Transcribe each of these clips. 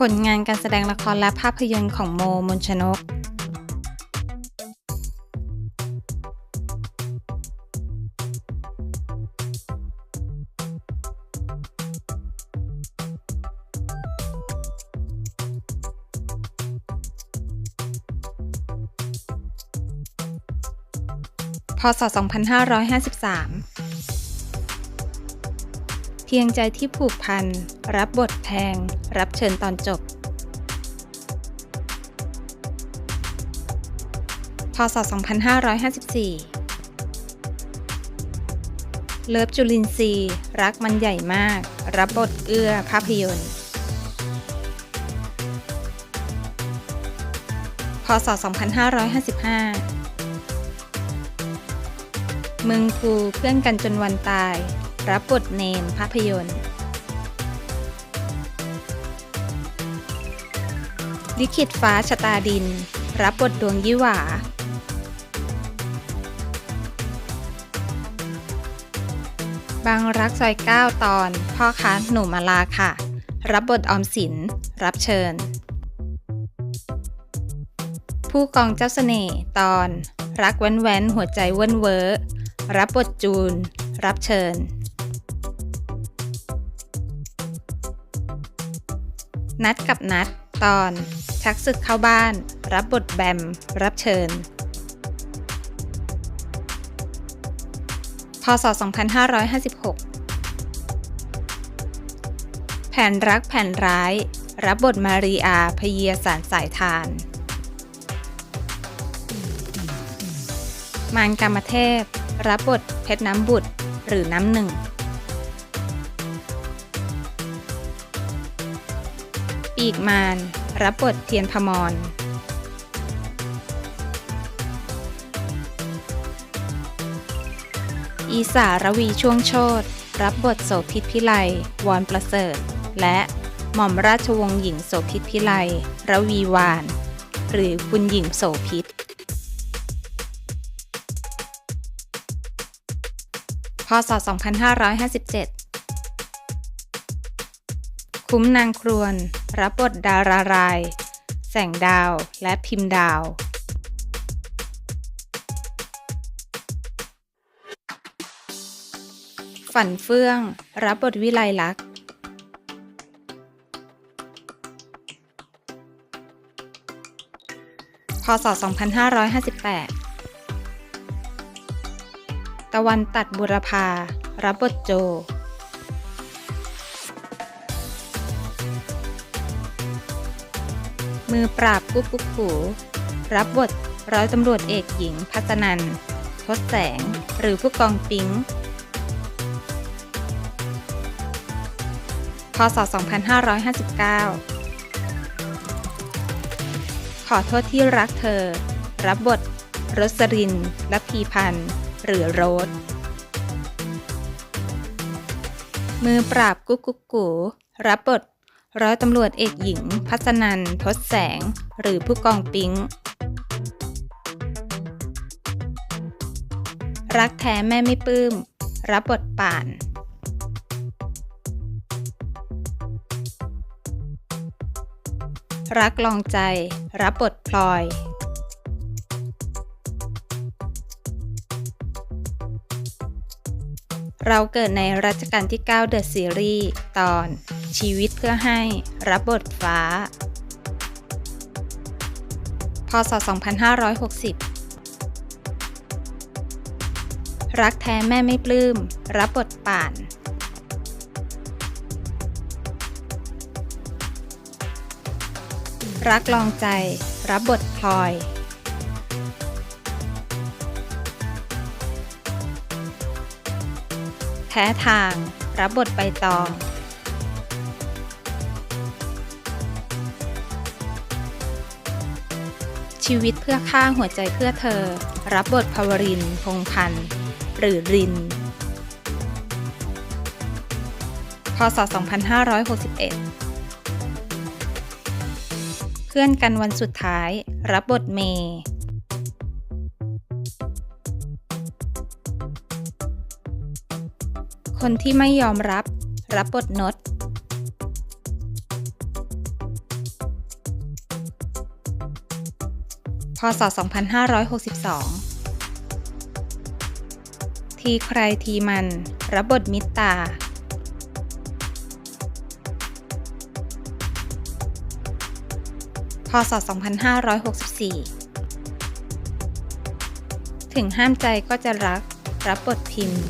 ผลงานการแสดงละครและภาพยนตร์ของโม มนชนก พศ 2553 พียงใจที่ผูกพัน รับบทแพง รับเชิญตอนจบ พศ 2554 เลิฟจุลินทรีย์รักมันใหญ่มาก รับบทเอื้อภาพยนตร์ พศ 2555 มึงกูเพื่อนกันจนวันตาย รับบทเนมภาพยนตร์ ลิขิตฟ้าชะตาดิน รับบทดวงยี่หวา บางรักซอยเก้าตอน พ่อค้าหนูมาลาค่ะ รับบทออมสิน รับเชิญ ผู้กองเจ้าเสน่ห์ตอน รักแว้นแว้นหัวใจเว้นเวอรับบทจูน รับเชิญ นัดกับนัด ตอน ชักศึกเข้าบ้าน รับบทแบม รับเชิญ พศ 2556 แผ่นรักแผ่นร้าย รับบทมารีอาพเยียสารสายทาน มารกามเทพ รับบทเพชรน้ำบุตรหรือน้ำหนึ่ง ปีกมารรับบทเทียนพมร อีสารวีช่วงโชตรับบทโสพิษพิไลวอนประเสริฐ และหม่อมราชวงศ์หญิงโสพิษพิไลระวีวาน หรือคุณหญิงโสพิษพศ 2557 คุ้มนางครวน รับบทดาราราย แสงดาว และพิมพ์ดาว ฝันเฟื่อง รับบทวิไลลักษ์พศ 2558 ตะวันตัดบุรพา รับบทโจ มือปราบกุ๊กกุ๊กกูรับบทร้อยตำรวจเอกหญิง พัฒนันทศแสง หรือผู้กองปิงพศ 2559 ขอโทษที่รักเธอ รับบทรสรินและพีพันธ์หรือโรสมือปราบกุ๊กกุ๊กกูรับบท ร้อยตำรวจเอกหญิง พัฒนันทศแสง หรือผู้กองปิ๊ง รักแท้แม่ไม่ปลื้ม รับบทป่าน รักลองใจ รับบทพลอย เราเกิดในรัชกาลที่ 9 เดอะซีรีส์ตอน ชีวิตเพื่อให้รับบทฟ้า พศ 2560 รักแท้แม่ไม่ปลื้ม รับบทป่าน รักลองใจ รับบทพลอย แท้ทาง รับบทใบตอง ชีวิตเพื่อข้าหัวใจเพื่อเธอ รับบทภวรินพงพันธ์หรือริน พศ 2561 เพื่อนกันวันสุดท้าย รับบทเมย์ คนที่ไม่ยอมรับ รับบทนดพศ 2562 ทีใครทีมัน รับบทมิตตา พศ 2564 ถึงห้ามใจก็จะรัก รับบทพิมพ์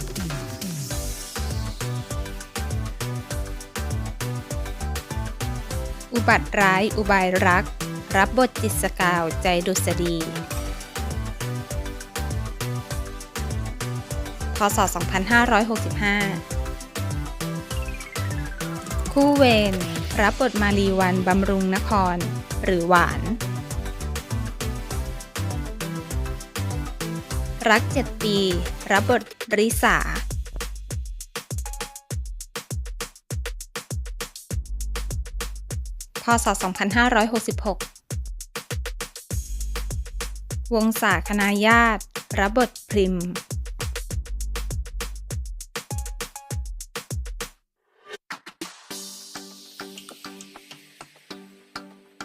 อุบัติร้าย อุบายรัก รับบทจิตสกาวใจดุษฎีพศ 2565 คู่เวรรับบทมารีวันบำรุงนคร หรือหวาน รักเจ็ดปี รับบทริสา ศ 2566 วงศาคณาญาติรับบทพริม